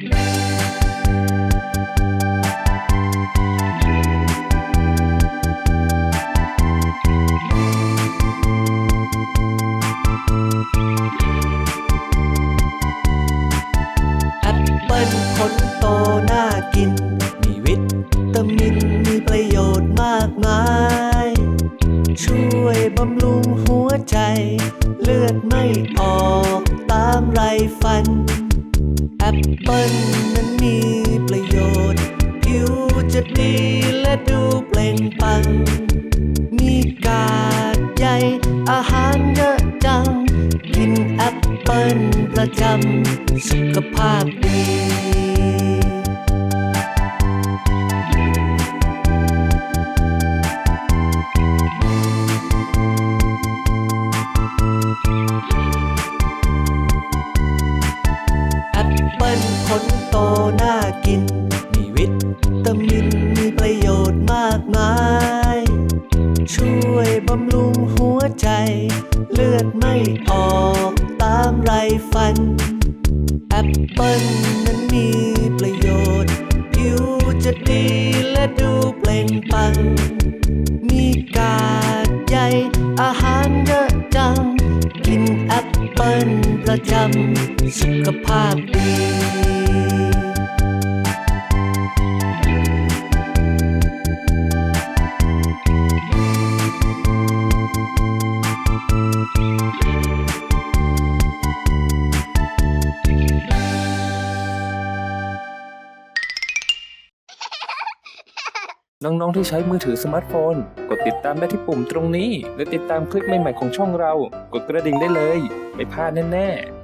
แอปเปิ้ลผลโตน่ากิน มีวิตามิน มีประโยชน์มากมาย ช่วยบำรุงหัวใจ เลือดไม่ออกตามไรฟัน ปเปิ้ลนั้นมีประโยชน์ผิวจะดีและดูเปล่งปลัง มีกากใยอาหารเยอะจัง กินแอปเปิ้ลประจำสุขภาพดี ออกตามไรฟัน แอปเปิ้ลนั้นมีประโยชน์ผิวจะดีและดูเปล่งปลัง มีกาดใยอาหารเยอะจัง กินแอปเปิ้ลประจำสุขภาพดี น้องๆที่ใช้มือถือสมาร์ทโฟน กดติดตามได้ที่ปุ่มตรงนี้ และติดตามคลิปใหม่ๆของช่องเรา กดกระดิ่งได้เลย ไม่พลาดแน่ๆ